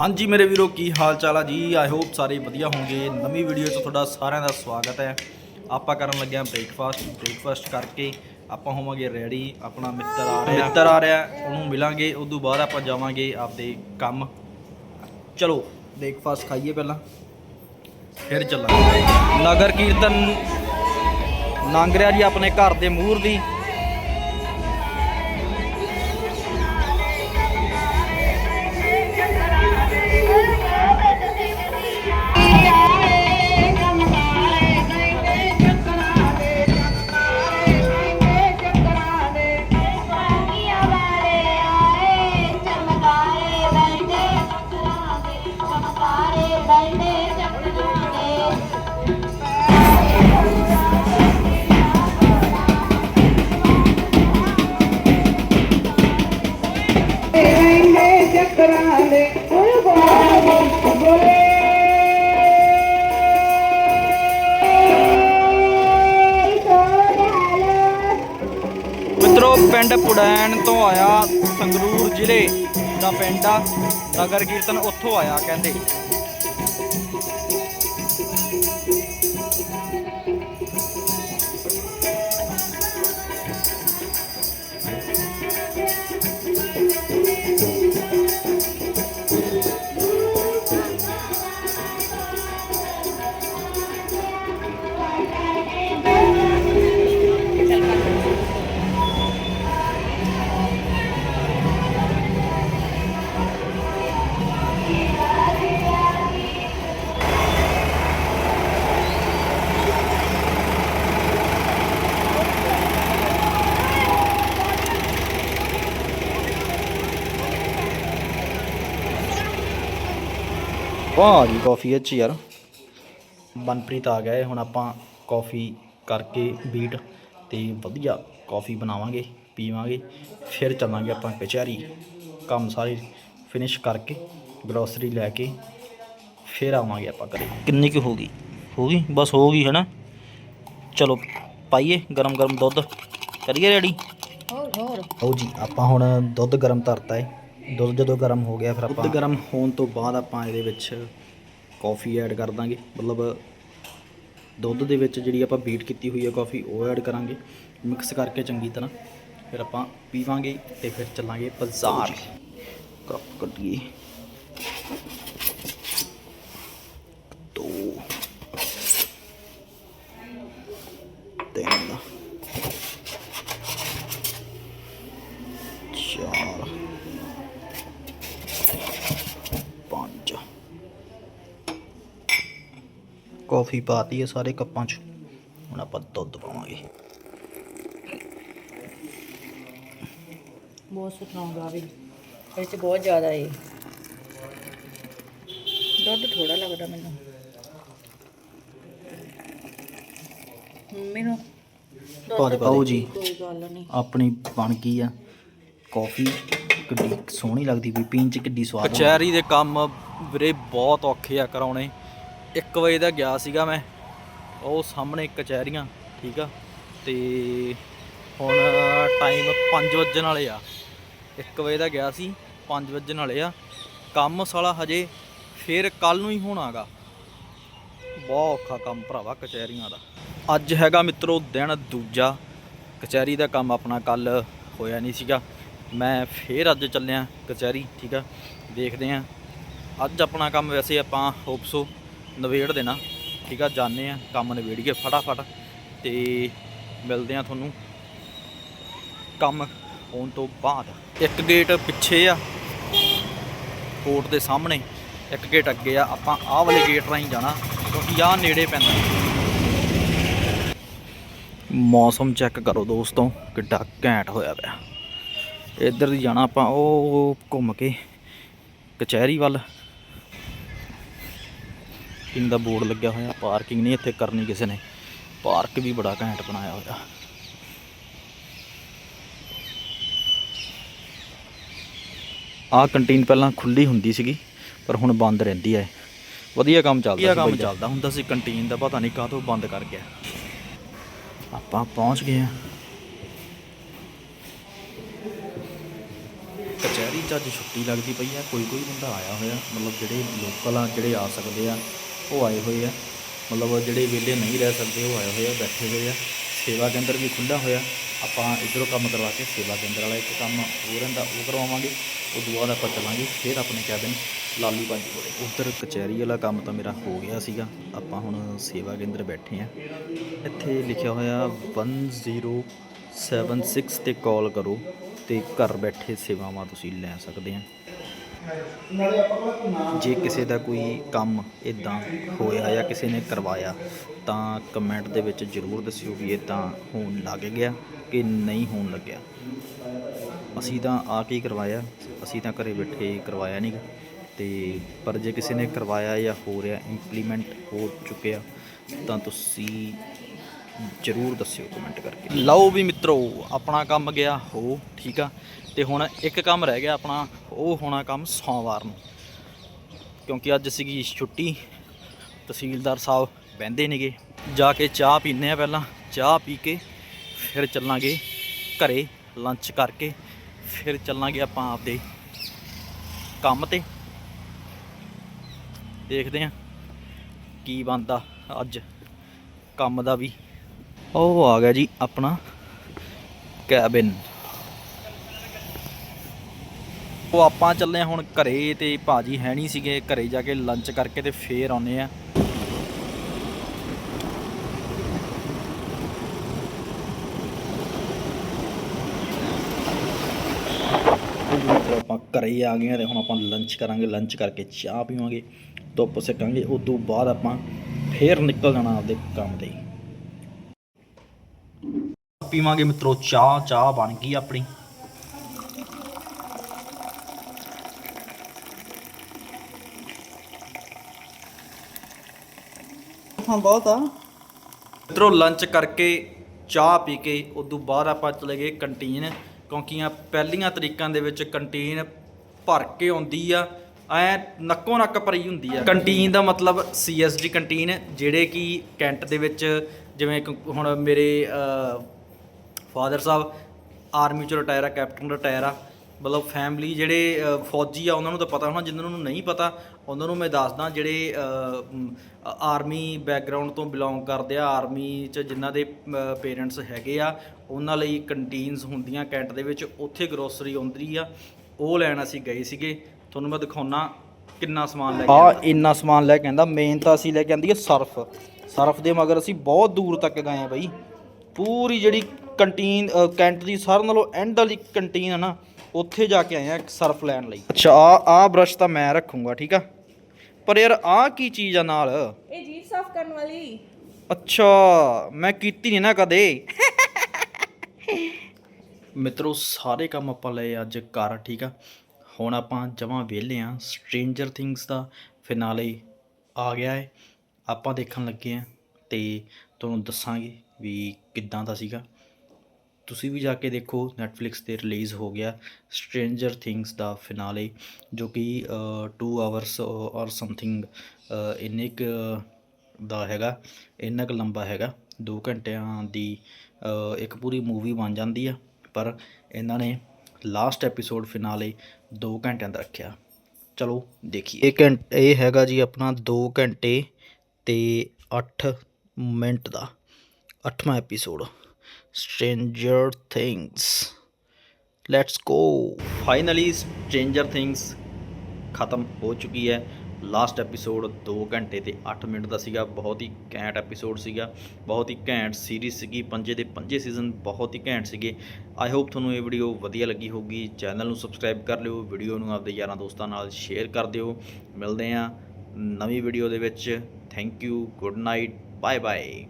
ਹਾਂਜੀ ਮੇਰੇ ਵੀਰੋ, ਕੀ ਹਾਲ ਚਾਲ ਆ ਜੀ? ਆਈ ਹੋਪ ਸਾਰੇ ਵਧੀਆ ਹੋਣਗੇ। ਨਵੀਂ ਵੀਡੀਓ 'ਚ ਤੁਹਾਡਾ ਸਾਰਿਆਂ ਦਾ ਸਵਾਗਤ ਹੈ। ਆਪਾਂ ਕਰਨ ਲੱਗੇ ਹਾਂ ਬ੍ਰੇਕਫਾਸਟ ਬ੍ਰੇਕਫਾਸਟ ਕਰਕੇ ਆਪਾਂ ਹੋਵਾਂਗੇ ਰੈਡੀ ਆਪਣਾ ਮਿੱਤਰ ਆ ਰਿਹਾ। ਮਿੱਤਰ ਆ ਰਿਹਾ, ਉਹਨੂੰ ਮਿਲਾਂਗੇ। ਉਸ ਤੋਂ ਬਾਅਦ ਆਪਾਂ ਜਾਵਾਂਗੇ ਆਪਦੇ ਕੰਮ। ਚਲੋ ਬ੍ਰੇਕਫਾਸਟ ਖਾਈਏ ਪਹਿਲਾਂ। ਫਿਰ ਚੱਲਾਂਗੇ। ਨਗਰ ਕੀਰਤਨ ਨੰਗ ਰਿਹਾ ਜੀ ਆਪਣੇ ਘਰ ਦੇ ਮੂਹਰ ਦੀ। ਪਿੰਡ ਪੁੜੈਣ ਤੋਂ ਆਇਆ ਸੰਗਰੂਰ ਜ਼ਿਲ੍ਹੇ ਦਾ ਪਿੰਡ ਆ। ਨਗਰ ਕੀਰਤਨ ਉੱਥੋਂ ਆਇਆ ਕਹਿੰਦੇ। ਵਾਹ ਜੀ ਕਾਫੀ ਅੱਛੀ ਯਾਰ। ਮਨਪ੍ਰੀਤ ਆ ਗਿਆ ਹੈ ਹੁਣ ਆਪਾਂ ਕਾਫੀ ਕਰਕੇ ਬੀਟ ਤੇ ਵਧੀਆ ਕਾਫੀ ਬਣਾਵਾਂਗੇ ਪੀਵਾਂਗੇ ਫਿਰ ਚੱਲਾਂਗੇ ਆਪਾਂ ਕਚਹਿਰੀ। ਕੰਮ ਸਾਰੇ ਫਿਨਿਸ਼ ਕਰਕੇ ਗਰੋਸਰੀ ਲੈ ਕੇ ਫਿਰ ਆਵਾਂਗੇ ਆਪਾਂ ਘਰੇ। ਕਿੰਨੀ ਕੁ ਹੋ ਗਈ? ਹੋ ਗਈ? ਬਸ ਹੋ ਗਈ ਹੈ ਨਾ ਚਲੋ ਪਾਈਏ ਗਰਮ ਗਰਮ ਦੁੱਧ। ਕਰੀਏ ਰੈਡੀ ਹੋਰ ਹੋਰ। ਲਓ ਜੀ ਆਪਾਂ ਹੁਣ ਦੁੱਧ ਗਰਮ ਧਰਤਾ ਹੈ ਦੁੱਧ ਜਦੋਂ ਗਰਮ ਹੋ ਗਿਆ ਫਿਰ ਆਪਾਂ ਦੁੱਧ ਗਰਮ ਹੋਣ ਤੋਂ ਬਾਅਦ ਆਪਾਂ ਇਹਦੇ ਵਿੱਚ ਕਾਫੀ ਐਡ ਕਰ ਦਾਂਗੇ। ਮਤਲਬ ਦੁੱਧ ਦੇ ਵਿੱਚ ਜਿਹੜੀ ਆਪਾਂ ਬੀਟ ਕੀਤੀ ਹੋਈ ਹੈ ਕਾਫੀ ਉਹ ਐਡ ਕਰਾਂਗੇ। ਮਿਕਸ ਕਰਕੇ ਚੰਗੀ ਤਰ੍ਹਾਂ। ਫਿਰ ਆਪਾਂ ਪੀਵਾਂਗੇ ਤੇ ਫਿਰ ਚੱਲਾਂਗੇ ਬਾਜ਼ਾਰ। ਕੱਪ ਕੱਢੀਏ ਦੋ ਤਿੰਨ ਚਾਰ ਪੰਜ ਕਾਫੀ ਪਾਤੀ ਹੈ ਸਾਰੇ ਕੱਪਾਂ 'ਚ। ਹੁਣ ਆਪਾਂ ਦੁੱਧ ਪਾਵਾਂਗੇ। ਬਹੁਤ ਸਟਰੋਂਗ ਆ ਵੀ। ਇਹ ਚ ਬਹੁਤ ਜ਼ਿਆਦਾ ਏ। ਦੁੱਧ ਥੋੜਾ ਲੱਗਦਾ ਮੈਨੂੰ। ਮੈਨੂੰ ਪਾ ਦੇ ਪਾਓ ਜੀ। ਕੋਈ ਗੱਲ ਨਹੀਂ। ਆਪਣੀ ਬਣ ਗਈ ਆ ਕਾਫੀ। ਕਿੱਡੀ ਸੋਹਣੀ ਲੱਗਦੀ ਵੀ ਪੀਣ ਚ ਕਿੱਡੀ ਸਵਾਦ ਕਚਹਿਰੀ ਦੇ ਕੰਮ ਵੀਰੇ ਬਹੁਤ ਔਖੇ ਆ ਕਰਾਉਣੇ। 1 ਵਜੇ ਦਾ ਗਿਆ ਸੀਗਾ ਮੈਂ, ਉਹ ਸਾਹਮਣੇ ਕਚਹਿਰੀਆਂ ਠੀਕ ਆ, ਤੇ ਹੁਣ ਟਾਈਮ 5 ਵਜਣ ਵਾਲੇ ਆ। 1 ਵਜੇ ਦਾ ਗਿਆ ਸੀ 5 ਵਜਣ ਵਾਲੇ ਆ। ਕੰਮ ਸਾਲਾ ਹਜੇ ਫੇਰ ਕੱਲ ਨੂੰ ਹੀ ਹੋਣਾਗਾ। ਬਹੁਤ ਔਖਾ ਕੰਮ ਭਰਾਵਾ ਕਚਹਿਰੀਆਂ ਦਾ। ਅੱਜ ਹੈਗਾ ਮਿੱਤਰੋ ਦਿਨ ਦੂਜਾ। ਕਚਹਿਰੀ ਦਾ ਕੰਮ ਆਪਣਾ ਕੱਲ ਹੋਇਆ ਨਹੀਂ ਸੀਗਾ। ਮੈਂ ਫੇਰ ਅੱਜ ਚੱਲਿਆ ਕਚਹਿਰੀ, ਠੀਕ ਆ, ਦੇਖਦੇ ਆ। ਅੱਜ ਆਪਣਾ ਕੰਮ ਵੈਸੇ ਆਪਾਂ ਹੋਪਸੋ ਨਵੇੜ ਦੇਣਾ। ਠੀਕ ਆ ਜਾਣੇ ਆ, ਕੰਮ ਨਵੇੜੀਏ ਫਟਾਫਟ ਤੇ ਮਿਲਦੇ ਆ ਤੁਹਾਨੂੰ ਕੰਮ ਹੋਣ ਤੋਂ ਬਾਅਦ। ਇੱਕ ਗੇਟ ਪਿੱਛੇ ਆ, ਕੋਰਟ ਦੇ ਸਾਹਮਣੇ। ਇੱਕ ਗੇਟ ਅੱਗੇ ਆ, ਆਪਾਂ ਆਹ ਵਾਲੇ ਗੇਟ ਰਾਹੀਂ ਜਾਣਾ, ਕਿਉਂਕਿ ਆਹ ਨੇੜੇ ਪੈਂਦਾ। ਮੌਸਮ ਚੈੱਕ ਕਰੋ ਦੋਸਤੋ, ਕਿੱਡਾ ਘੈਂਟ ਹੋਇਆ ਪਿਆ। ਇੱਧਰ ਦੀ ਜਾਣਾ ਆਪਾਂ, ਉਹ ਘੁੰਮ ਕੇ ਕਚਹਿਰੀ ਵੱਲ। ਪਾਰਕਿੰਗ ਦਾ ਬੋਰਡ ਲੱਗਿਆ ਹੋਇਆ ਪਾਰਕਿੰਗ ਨਹੀਂ ਇੱਥੇ ਕਰਨੀ ਕਿਸੇ ਨੇ। ਪਾਰਕ ਵੀ ਬੜਾ ਘੈਂਟ ਬਣਾਇਆ ਹੋਇਆ। ਆਹ ਕੰਟੀਨ ਪਹਿਲਾਂ ਖੁੱਲੀ ਹੁੰਦੀ ਸੀਗੀ ਪਰ ਹੁਣ ਬੰਦ ਰਹਿੰਦੀ ਹੈ ਵਧੀਆ ਕੰਮ ਚੱਲਦਾ ਵਧੀਆ ਕੰਮ ਚੱਲਦਾ ਹੁੰਦਾ ਸੀ ਕੰਟੀਨ ਦਾ ਪਤਾ ਨਹੀਂ ਕਾਹਤੋਂ ਬੰਦ ਕਰ ਗਿਆ। ਆਪਾਂ ਪਹੁੰਚ ਗਏ ਆ। ਕਚਹਿਰੀ 'ਚ ਅੱਜ ਛੁੱਟੀ ਲੱਗਦੀ ਪਈ ਆ ਕੋਈ ਕੋਈ ਬੰਦਾ ਆਇਆ ਹੋਇਆ ਮਤਲਬ ਜਿਹੜੇ ਲੋਕਲ ਆ ਜਿਹੜੇ ਆ ਸਕਦੇ ਆ। ਉਹ ਆਏ ਹੋਏ ਆ। ਮਤਲਬ ਜਿਹੜੇ ਵਿਹਲੇ ਨਹੀਂ ਰਹਿ ਸਕਦੇ, ਉਹ ਆਏ ਹੋਏ ਆ, ਬੈਠੇ ਹੋਏ ਆ। ਸੇਵਾ ਕੇਂਦਰ ਵੀ ਖੁੱਲ੍ਹਾ ਹੋਇਆ। ਆਪਾਂ ਇੱਧਰੋਂ ਕੰਮ ਕਰਵਾ ਕੇ ਸੇਵਾ ਕੇਂਦਰ ਵਾਲਾ ਇੱਕ ਕੰਮ ਹੋਰ ਰਹਿੰਦਾ, ਉਹ ਕਰਵਾਵਾਂਗੇ। ਉਹ ਤੋਂ ਬਾਅਦ ਆਪਾਂ ਚੱਲਾਂਗੇ ਫਿਰ ਆਪਣੇ ਕੈਬਿਨ ਲਾਲੀ ਪੰਜ ਕੋਲੇ। ਉੱਧਰ ਕਚਹਿਰੀ ਵਾਲਾ ਕੰਮ ਤਾਂ ਮੇਰਾ ਹੋ ਗਿਆ ਸੀਗਾ। ਆਪਾਂ ਹੁਣ ਸੇਵਾ ਕੇਂਦਰ ਬੈਠੇ ਆ। ਇੱਥੇ ਲਿਖਿਆ ਹੋਇਆ 1076 ਤੇ ਕਾਲ ਕਰੋ ਤੇ ਘਰ ਬੈਠੇ ਸੇਵਾਵਾਂ ਤੁਸੀਂ ਲੈ ਸਕਦੇ ਆ। ਜੇ ਕਿਸੇ ਦਾ ਕੋਈ ਕੰਮ ਇਦਾਂ ਹੋਇਆ ਜਾਂ ਕਿਸੇ ਨੇ ਕਰਵਾਇਆ ਤਾਂ ਕਮੈਂਟ ਦੇ ਵਿੱਚ ਜ਼ਰੂਰ ਦੱਸਿਓ ਵੀ ਇਹ ਤਾਂ ਹੋਣ ਲੱਗ ਗਿਆ ਕਿ ਨਹੀਂ ਹੋਣ ਲੱਗਿਆ। ਅਸੀਂ ਤਾਂ ਆ ਕੇ ਹੀ ਕਰਵਾਇਆ ਅਸੀਂ ਤਾਂ ਘਰੇ ਬੈਠੇ ਕਰਵਾਇਆ ਨਹੀਂ ਤੇ ਪਰ ਜੇ ਕਿਸੇ ਨੇ ਕਰਵਾਇਆ ਜਾਂ ਹੋ ਰਿਹਾ ਇੰਪਲੀਮੈਂਟ ਹੋ ਚੁੱਕਿਆ ਤਾਂ ਤੁਸੀਂ ਜ਼ਰੂਰ ਦੱਸਿਓ ਕਮੈਂਟ ਕਰਕੇ। ਲਓ ਵੀ ਮਿੱਤਰੋ, ਆਪਣਾ ਕੰਮ ਗਿਆ। ਹੋ, ਠੀਕ ਆ। ਤੇ ਹੁਣ ਇੱਕ ਕੰਮ ਰਹਿ ਗਿਆ ਆਪਣਾ, ਉਹ ਹੋਣਾ ਕੰਮ ਸੋਮਵਾਰ ਨੂੰ। ਕਿਉਂਕਿ ਅੱਜ ਸੀਗੀ ਛੁੱਟੀ। ਤਹਿਸੀਲਦਾਰ ਸਾਹਿਬ ਬਹਿੰਦੇ ਨੇਗੇ। ਜਾ ਕੇ ਚਾਹ ਪੀਨੇ ਆ ਪਹਿਲਾਂ। ਚਾਹ ਪੀ ਕੇ ਫਿਰ ਚੱਲਾਂਗੇ ਘਰੇ ਲੰਚ ਕਰਕੇ। ਫਿਰ ਚੱਲਾਂਗੇ ਆਪਾਂ ਆਪਦੇ ਕੰਮ ਤੇ। ਦੇਖਦੇ ਆ ਕੀ ਬਣਦਾ ਅੱਜ। ਕੰਮ ਦਾ ਵੀ ਉਹ ਆ ਗਿਆ ਜੀ ਆਪਣਾ ਕੈਬਿਨ ਉਹ ਆਪਾਂ ਚੱਲੇ ਹਾਂ ਹੁਣ ਘਰੇ ਤੇ ਭਾਜੀ ਹੈ ਨਹੀਂ ਸੀਗੇ, ਘਰੇ ਜਾ ਕੇ ਲੰਚ ਕਰਕੇ ਤੇ ਫੇਰ ਆਉਨੇ ਆ ਤੇ ਆਪਾਂ ਘਰੇ ਹੀ ਆ ਗਏ ਆ ਤੇ ਹੁਣ ਆਪਾਂ ਲੰਚ ਕਰਾਂਗੇ ਲੰਚ ਕਰਕੇ ਚਾਹ ਪੀਵਾਂਗੇ, ਧੁੱਪ ਸਕਾਂਗੇ ਉਸ ਤੋਂ ਬਾਅਦ ਆਪਾਂ ਫੇਰ ਨਿਕਲ ਜਾਣਾ ਆਪਦੇ ਕੰਮ ਤੇ। ਪੀਵਾਂਗੇ ਮਿੱਤਰੋ ਚਾਹ ਚਾਹ ਬਣ ਗਈ ਆਪਣੀ। ਹਾਂ ਬਹੁਤ ਆ। ਮਿੱਤਰੋ ਲੰਚ ਕਰਕੇ ਚਾਹ ਪੀ ਕੇ ਉਸ ਤੋਂ ਬਾਅਦ ਆਪਾਂ ਚਲੇ ਗਏ ਕੰਟੀਨ ਕਿਉਂਕਿ ਆ ਪਹਿਲੀਆਂ ਤਰੀਕਾਂ ਦੇ ਵਿੱਚ ਕੰਟੀਨ ਭਰ ਕੇ ਆਉਂਦੀ ਆ। ਐ ਨੱਕੋ ਨੱਕ ਭਰੀ ਹੁੰਦੀ ਆ। ਕੰਟੀਨ ਦਾ ਮਤਲਬ ਸੀਐਸਡੀ ਕੰਟੀਨ ਜਿਹੜੇ ਕਿ ਕੈਂਟ ਦੇ ਵਿੱਚ ਜਿਵੇਂ ਹੁਣ ਮੇਰੇ ਫਾਦਰ ਸਾਹਿਬ ਆਰਮੀ ਚ ਰਿਟਾਇਰ ਆ ਕੈਪਟਨ ਰਿਟਾਇਰ ਆ। ਮਤਲਬ ਫੈਮਿਲੀ ਜਿਹੜੇ ਫੌਜੀ ਆ ਉਹਨਾਂ ਨੂੰ ਤਾਂ ਪਤਾ ਹੋਣਾ ਜਿਨ੍ਹਾਂ ਨੂੰ ਨਹੀਂ ਪਤਾ ਉਹਨਾਂ ਨੂੰ ਮੈਂ ਦੱਸਦਾ ਜਿਹੜੇ ਆਰਮੀ ਬੈਕਗ੍ਰਾਉਂਡ ਤੋਂ ਬਿਲੋਂਗ ਕਰਦੇ ਆ ਆਰਮੀ ਚ ਜਿਨ੍ਹਾਂ ਦੇ ਪੇਰੈਂਟਸ ਹੈਗੇ ਆ ਉਹਨਾਂ ਲਈ ਕੰਟੀਨਸ ਹੁੰਦੀਆਂ ਕੈਂਟ ਦੇ ਵਿੱਚ ਉੱਥੇ ਗਰੋਸਰੀ ਆਉਂਦੀ ਆ ਉਹ ਲੈਣ ਅਸੀਂ ਗਏ ਸੀਗੇ। ਤੁਹਾਨੂੰ ਮੈਂ ਦਿਖਾਉਣਾ ਕਿੰਨਾ ਸਮਾਨ ਲੈ ਕੇ ਆ ਇੰਨਾ ਸਮਾਨ ਲੈ ਕੇ ਆਂਦਾ ਮੇਨ ਤਾਂ ਅਸੀਂ ਲੈ ਕੇ ਆਂਦੀ ਹੈ ਸਰਫ। ਸਰਫ ਦੇ ਮਗਰ ਅਸੀਂ ਬਹੁਤ ਦੂਰ ਤੱਕ ਗਏ ਆ ਬਈ। ਪੂਰੀ ਜਿਹੜੀ ਕੰਟੀਨ ਕੈਂਟ ਦੀ ਸਾਰਿਆਂ ਨਾਲੋਂ ਐਂਡ ਵਾਲੀ ਕੰਟੀਨ ਹੈ ਨਾ ਉੱਥੇ ਜਾ ਕੇ ਆਏ ਆ ਸਰਫ ਲੈਣ ਲਈ। ਅੱਛਾ ਆ ਆ ਬ੍ਰਸ਼ ਤਾਂ ਮੈਂ ਰੱਖੂੰਗਾ ਠੀਕ ਆ? ਪਰ ਯਾਰ ਆ ਕੀ ਚੀਜ਼ ਆ ਨਾਲ? ਇਹ ਜੀਭ ਸਾਫ਼ ਕਰਨ ਵਾਲੀ। ਅੱਛਾ ਮੈਂ ਕੀਤੀ ਨਹੀਂ ਨਾ ਕਦੇ। ਮਿੱਤਰੋ ਸਾਰੇ ਕੰਮ ਆਪਾਂ ਲਏ ਅੱਜ ਕਰ ਠੀਕ ਆ? ਹੁਣ ਆਪਾਂ ਜਮਾਂ ਵਿਹਲੇ ਆ ਸਟ੍ਰੇਂਜਰ ਥਿੰਗਸ ਦਾ ਫਿਨਾਲੇ ਆ ਗਿਆ ਹੈ ਆਪਾਂ ਦੇਖਣ ਲੱਗੇ ਆ ਤੇ ਤੁਹਾਨੂੰ ਦੱਸਾਂਗੇ ਵੀ ਕਿੱਦਾਂ ਦਾ ਸੀਗਾ। ਤੁਸੀਂ ਵੀ ਜਾ ਕੇ ਦੇਖੋ ਨੈਟਫਲਿਕਸ ਤੇ ਰਿਲੀਜ਼ ਹੋ ਗਿਆ ਸਟ੍ਰੇਂਜਰ ਥਿੰਗਸ ਦਾ ਫਿਨਾਲੇ ਜੋ ਕਿ 2 ਆਵਰਸ ਔਰ ਸਮਥਿੰਗ ਇੰਨੇ ਕੁ ਦਾ ਹੈਗਾ, ਇੰਨਾ ਕੁ ਲੰਬਾ ਹੈਗਾ 2 ਘੰਟਿਆਂ ਦੀ ਇੱਕ ਪੂਰੀ ਮੂਵੀ ਬਣ ਜਾਂਦੀ ਆ, ਪਰ ਇਹਨਾਂ ਨੇ ਲਾਸਟ ਐਪੀਸੋਡ ਫਿਨਾਲੇ 2 ਘੰਟਿਆਂ ਦਾ ਰੱਖਿਆ। ਚਲੋ, ਦੇਖੀਏ। ਇਹ ਘੰਟ ਇਹ ਹੈਗਾ ਜੀ ਆਪਣਾ 2 ਘੰਟੇ ਤੇ 8 ਮਿੰਟ ਦਾ 8ਵਾਂ episode stranger things let's go finally stranger things ਖਤਮ ਹੋ ਚੁੱਕੀ ਹੈ। ਲਾਸਟ ਐਪੀਸੋਡ 2 ਘੰਟੇ ਤੇ 8 ਮਿੰਟ ਦਾ ਸੀਗਾ। ਬਹੁਤ ਹੀ ਘੈਂਟ ਐਪੀਸੋਡ ਸੀਗਾ। ਬਹੁਤ ਹੀ ਘੈਂਟ ਸੀਰੀਜ਼ ਸੀਗੀ। ਪੰਜੇ ਦੇ ਪੰਜੇ ਸੀਜ਼ਨ ਬਹੁਤ ਹੀ ਘੈਂਟ ਸੀਗੇ। ਆਈ ਹੋਪ ਤੁਹਾਨੂੰ ਇਹ ਵੀਡੀਓ ਵਧੀਆ ਲੱਗੀ ਹੋਊਗੀ। ਚੈਨਲ ਨੂੰ ਸਬਸਕ੍ਰਾਈਬ ਕਰ ਲਿਓ। ਵੀਡੀਓ ਨੂੰ ਆਪਦੇ ਯਾਰਾਂ ਦੋਸਤਾਂ ਨਾਲ ਸ਼ੇਅਰ ਕਰ ਦਿਓ। ਮਿਲਦੇ ਹਾਂ ਨਵੀਂ ਵੀਡੀਓ ਦੇ ਵਿੱਚ। Thank you good night bye bye